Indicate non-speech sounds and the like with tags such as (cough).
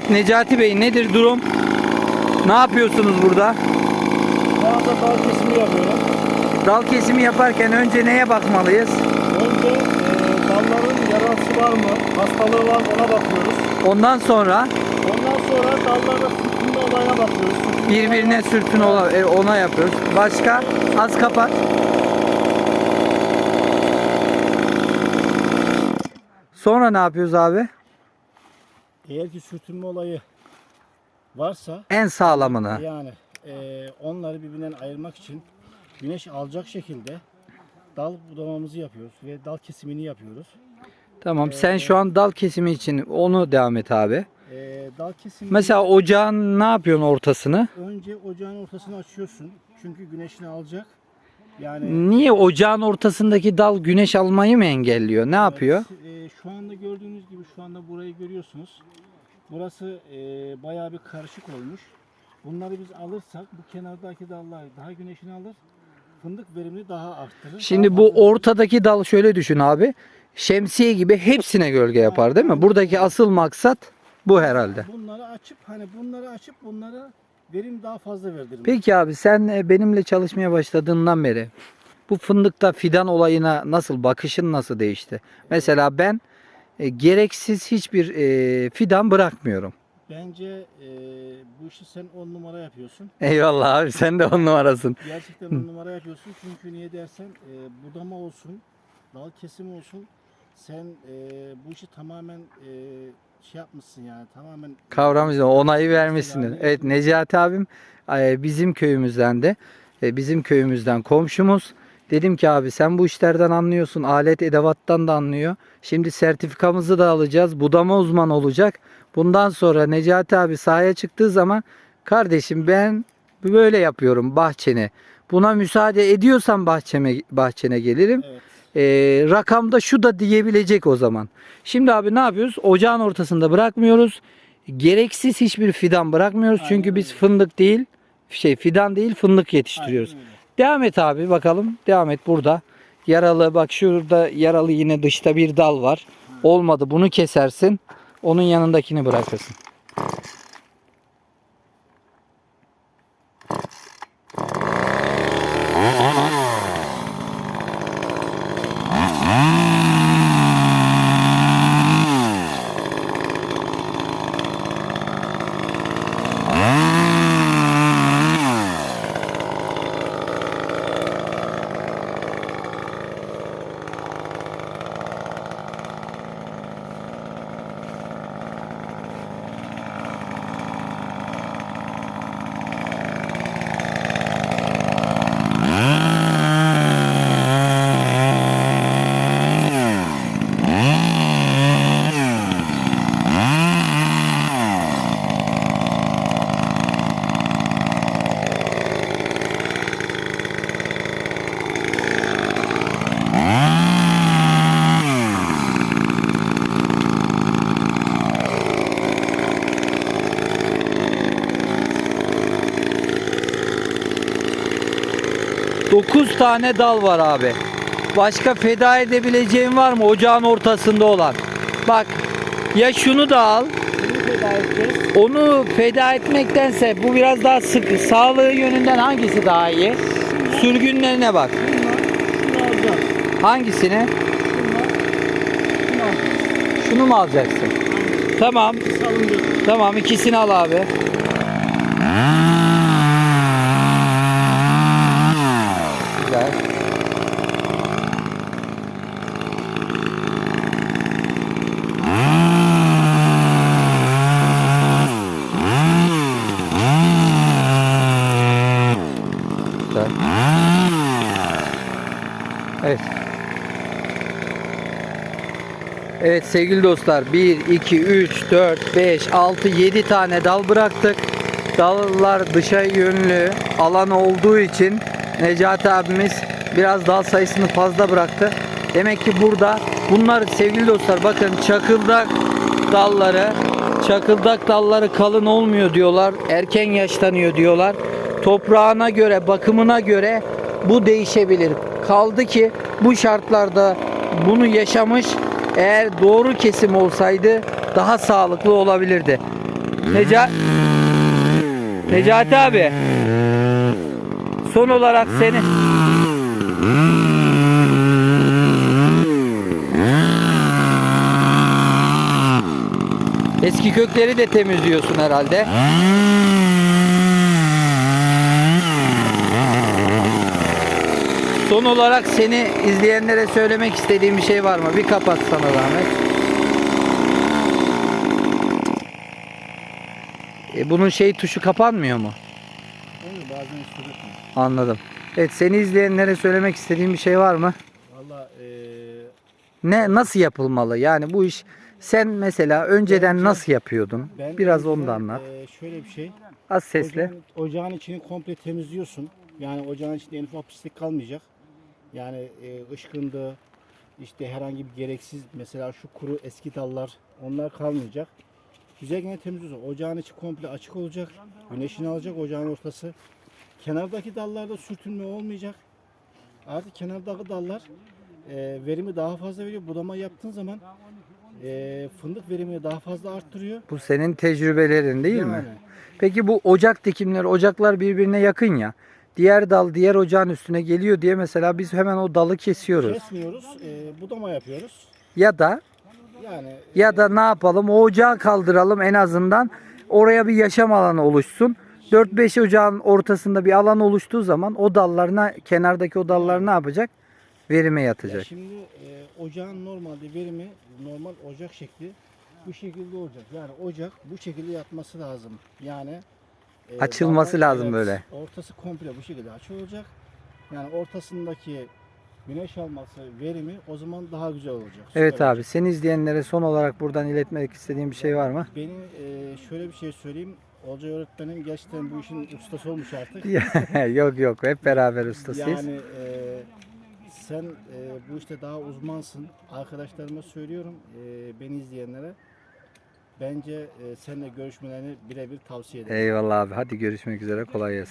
Evet Necati Bey nedir durum? Ne yapıyorsunuz burada? Şu anda dal kesimi yapıyorum. Dal kesimi yaparken önce neye bakmalıyız? Önce e, dalların yarası var mı, hastalığı var mı ona bakıyoruz. Ondan sonra Ondan sonra dallarda sürtünme olayına bakıyoruz. Sürtünme birbirine sürtün ola- e, ona yapıyoruz. Başka? Az kapat. Sonra ne yapıyoruz abi? Eğer ki sürtünme olayı varsa En sağlamını. yani e, onları birbirinden ayırmak için güneş alacak şekilde dal budamamızı yapıyoruz ve dal kesimini yapıyoruz. Tamam sen şu an dal kesimi için onu devam et abi. E, dal kesimi Mesela ocağın ne yapıyorsun ortasını? önce ocağın ortasını açıyorsun. Çünkü güneşini alacak. Yani Niye ocağın ortasındaki dal güneş almayı mı engelliyor? Ne yapıyor? E, şu anda gördüğünüz gibi şu anda burayı görüyorsunuz. Burası e, bayağı bir karışık olmuş. Bunları biz alırsak bu kenardaki dallar daha güneşini alır. Fındık verimini daha arttırır. Şimdi Daha bu fazla- ortadaki dal şöyle düşün abi. Şemsiye gibi hepsine gölge yapar değil mi? Buradaki asıl maksat bu herhalde. Bunları açıp hani bunları açıp bunlara verim daha fazla verdirmek. Peki abi sen e, benimle çalışmaya başladığından beri bu fındıkta fidan olayına nasıl bakışın nasıl değişti? Mesela ben e, gereksiz hiçbir e, fidan bırakmıyorum. Bence e, bu işi sen on numara yapıyorsun. Eyvallah abi sen de on numarasın. Gerçekten on numara yapıyorsun. Çünkü niye dersen e, budama olsun, dal kesimi olsun. Sen e, bu işi tamamen e, şey yapmışsın yani tamamen Kavramızı onayı vermişsiniz. Evet Necati abim e, bizim köyümüzden de e, bizim köyümüzden komşumuz. Dedim ki abi sen bu işlerden anlıyorsun. Alet edevattan da anlıyor. Şimdi sertifikamızı da alacağız. Budama uzman olacak. Bundan sonra Necati abi sahaya çıktığı zaman kardeşim ben böyle yapıyorum bahçeni. Buna müsaade ediyorsan bahçeme bahçene gelirim. Evet. E, rakamda şu da diyebilecek o zaman. Şimdi abi ne yapıyoruz? Ocağın ortasında bırakmıyoruz. Gereksiz hiçbir fidan bırakmıyoruz. Aynen Çünkü biz öyle. fındık değil, şey fidan değil fındık yetiştiriyoruz. Devam et abi bakalım. Devam et burada. Yaralı bak şurada yaralı yine dışta bir dal var. Olmadı bunu kesersin. Onun yanındakini bırakırsın. Dokuz tane dal var abi. Başka feda edebileceğin var mı ocağın ortasında olan? Bak ya şunu da al. Feda. Onu feda etmektense bu biraz daha sık sağlığı yönünden hangisi daha iyi? Sürgünlerine bak. Hangisini? Şunu mu alacaksın? Tamam. Tamam ikisini al abi. Güzel. Güzel. Evet. Evet sevgili dostlar 1, 2, 3, 4, 5, 6, 7 tane dal bıraktık. Dallar dışa yönlü alan olduğu için Necati abimiz biraz dal sayısını fazla bıraktı. Demek ki burada bunlar sevgili dostlar bakın çakıldak dalları çakıldak dalları kalın olmuyor diyorlar. Erken yaşlanıyor diyorlar. Toprağına göre bakımına göre bu değişebilir. Kaldı ki bu şartlarda bunu yaşamış eğer doğru kesim olsaydı daha sağlıklı olabilirdi. Neca Necati abi. Son olarak seni Eski kökleri de temizliyorsun herhalde. Son olarak seni izleyenlere söylemek istediğim bir şey var mı? Bir kapat sana zahmet. E, bunun şey tuşu kapanmıyor mu? Onu bazen mi? Anladım. Evet seni izleyenlere söylemek istediğim bir şey var mı? Valla eee Ne nasıl yapılmalı? Yani bu iş sen mesela önceden Bence- nasıl yapıyordun? ben Biraz onu da anlat. eee, şöyle bir şey. Az sesle. Ocağın, ocağın içini komple temizliyorsun. Yani ocağın içinde en ufak pislik kalmayacak. Yani e, ışkındı, işte herhangi bir gereksiz mesela şu kuru eski dallar onlar kalmayacak. Güzelce temizliyorsun. Ocağın içi komple açık olacak. Güneşini alacak ocağın ortası. Kenardaki dallarda sürtünme olmayacak. Artık kenardaki dallar e, verimi daha fazla veriyor. Budama yaptığın zaman e, fındık verimini daha fazla arttırıyor. Bu senin tecrübelerin değil mi? Yani. Peki bu ocak dikimleri, ocaklar birbirine yakın ya. Diğer dal diğer ocağın üstüne geliyor diye mesela biz hemen o dalı kesiyoruz. Kesmiyoruz, e, budama yapıyoruz. Ya da Yani ya da ne yapalım? O ocağı kaldıralım en azından. Oraya bir yaşam alanı oluşsun. 4-5 ocağın ortasında bir alan oluştuğu zaman o dallarına kenardaki o dallar ne yapacak? Verime Ya yatacak. şimdi e, ocağın normalde verimi normal ocak şekli bu şekilde olacak. Yani ocak bu şekilde yatması lazım. Yani e, Açılması dallar- lazım böyle. Ortası komple bu şekilde açı olacak. Yani ortasındaki güneş alması verimi o zaman daha güzel olacak. Evet süper abi. olacak. Seni izleyenlere son olarak buradan iletmek istediğin bir şey var mı? Benim e, şöyle bir şey söyleyeyim. Olcay öğretmenim gerçekten bu işin ustası olmuş artık. (laughs) yok yok. Hep beraber ustasıyız. Yani e, sen e, bu işte daha uzmansın. Arkadaşlarıma söylüyorum, e, beni izleyenlere. Bence e, seninle görüşmelerini birebir tavsiye ederim. Eyvallah abi. Hadi görüşmek üzere. Kolay gelsin.